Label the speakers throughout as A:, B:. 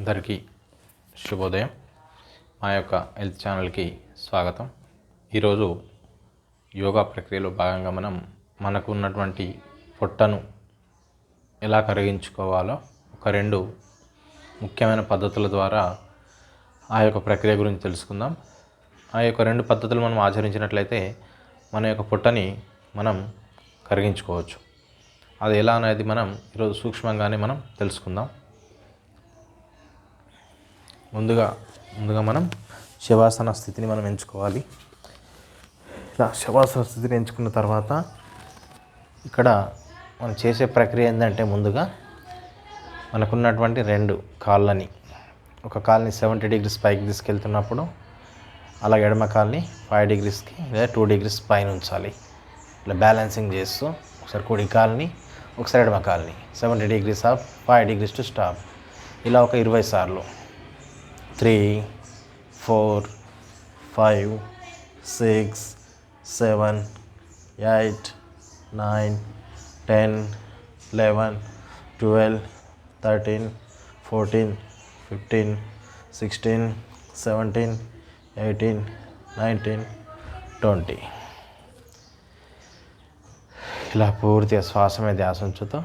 A: అందరికీ శుభోదయం. మా యొక్క హెల్త్ ఛానల్కి స్వాగతం. ఈరోజు యోగా ప్రక్రియలో భాగంగా మనం మనకు ఉన్నటువంటి పొట్టను ఎలా కరిగించుకోవాలో ఒక రెండు ముఖ్యమైన పద్ధతుల ద్వారా ఆ యొక్క ప్రక్రియ గురించి తెలుసుకుందాం. ఆ యొక్క రెండు పద్ధతులు మనం ఆచరించినట్లయితే మన యొక్క పొట్టని మనం కరిగించుకోవచ్చు. అది ఎలా అనేది మనం ఈరోజు సూక్ష్మంగానే మనం తెలుసుకుందాం. ముందుగా ముందుగా మనం శవాసన స్థితిని మనం ఎంచుకోవాలి. ఇలా శవాసన స్థితిని ఎంచుకున్న తర్వాత ఇక్కడ మనం చేసే ప్రక్రియ ఏంటంటే ముందుగా మనకున్నటువంటి రెండు కాళ్ళని ఒక కాల్ని సెవెంటీ డిగ్రీస్ పైకి తీసుకెళ్తున్నప్పుడు అలాగే ఎడమ కాల్ని ఫైవ్ డిగ్రీస్కి లేదా టూ డిగ్రీస్ పైన ఉంచాలి. ఇలా బ్యాలెన్సింగ్ చేస్తూ ఒకసారి కుడి కాల్ని ఒకసారి ఎడమ కాల్ని seventy degrees of five degrees to stop. ఇలా ఒక ఇరవై సార్లు. Three four five six seven eight nine ten eleven twelve thirteen fourteen fifteen sixteen seventeen eighteen nineteen twenty. ఇలా పూర్తిగా శ్వాస మీద ధ్యాస ఉంచుతూ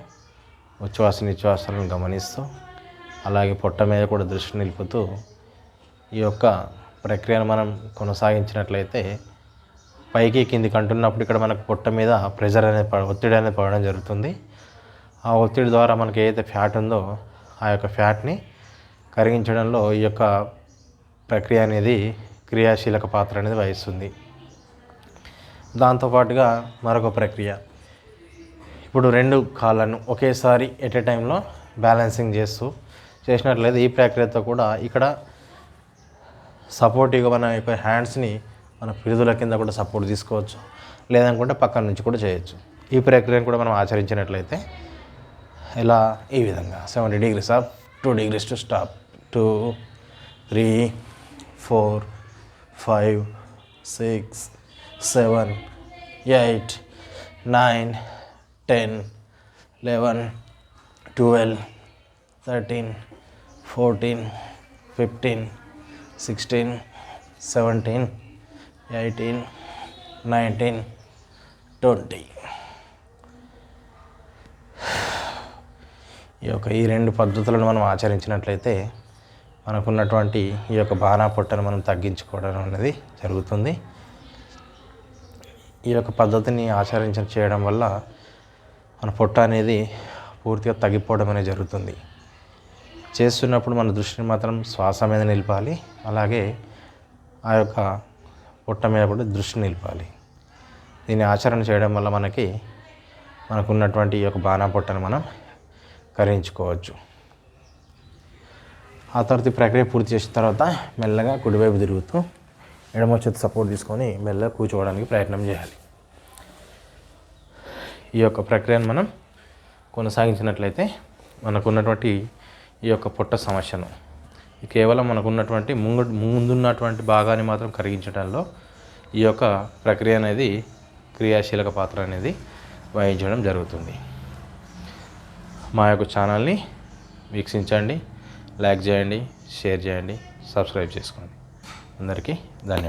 A: ఉచ్ఛ్వాస నిశ్వాసాలను గమనిస్తూ అలాగే పొట్ట మీద కూడా దృష్టి నిలుపుతూ ఈ యొక్క ప్రక్రియను మనం కొనసాగించినట్లయితే పైకి కిందికి అంటున్నప్పుడు ఇక్కడ మనకు పొట్ట మీద ప్రెషర్ అనేది పడ ఒత్తిడి అనేది పడడం జరుగుతుంది. ఆ ఒత్తిడి ద్వారా మనకి ఏదైతే ఫ్యాట్ ఉందో ఆ యొక్క ఫ్యాట్ని కరిగించడంలో ఈ యొక్క ప్రక్రియ అనేది క్రియాశీలక పాత్ర అనేది వహిస్తుంది. దాంతోపాటుగా మరొక ప్రక్రియ. ఇప్పుడు రెండు కాళ్ళను ఒకేసారి ఎట్ ఏ టైంలో బ్యాలెన్సింగ్ చేస్తూ చేసినట్లయితే ఈ ప్రక్రియతో కూడా ఇక్కడ సపోర్టివ్గా మన యొక్క హ్యాండ్స్ని మన పిరుదుల కింద కూడా సపోర్ట్ తీసుకోవచ్చు. లేదనుకుంటే పక్కన నుంచి కూడా చేయొచ్చు. ఈ ప్రక్రియను కూడా మనం ఆచరించినట్లయితే ఇలా ఈ విధంగా seventy degrees of two degrees to stop two three four five six seven eight nine ten eleven twelve thirteen fourteen fifteen sixteen seventeen eighteen nineteen twenty. ఈ యొక్క ఈ రెండు పద్ధతులను మనం ఆచరించినట్లయితే మనకున్నటువంటి ఈ యొక్క బాణా పొట్టను మనం తగ్గించుకోవడం అనేది జరుగుతుంది. ఈ యొక్క పద్ధతిని ఆచరించ చేయడం వల్ల మన పొట్ట అనేది పూర్తిగా తగ్గిపోవడం అనేది జరుగుతుంది. చేస్తున్నప్పుడు మన దృష్టిని మాత్రం శ్వాస మీద నిలపాలి. అలాగే ఆ యొక్క పొట్ట మీద కూడా దృష్టి నిలపాలి. దీన్ని ఆచరణ చేయడం వల్ల మనకి మనకున్నటువంటి ఈ యొక్క బాణా పొట్టను మనం కరించుకోవచ్చు. ఆ తర్వాత ప్రక్రియ పూర్తి చేసిన తర్వాత మెల్లగా కుడివైపు తిరుగుతూ ఎడమ చేతి సపోర్ట్ తీసుకొని మెల్లగా కూర్చోవడానికి ప్రయత్నం చేయాలి. ఈ యొక్క ప్రక్రియను మనం కొనసాగించినట్లయితే మనకున్నటువంటి ఈ యొక్క పొట్ట సమస్యను. కేవలం మనకున్నటువంటి ముందు ముందున్నటువంటి భాగాన్ని మాత్రం కరిగించడంలో ఈ యొక్క ప్రక్రియ అనేది క్రియాశీలక పాత్ర అనేది వహించడం జరుగుతుంది. మా యొక్క ఛానల్ని వీక్షించండి లైక్ చేయండి షేర్ చేయండి సబ్స్క్రైబ్ చేసుకోండి. అందరికీ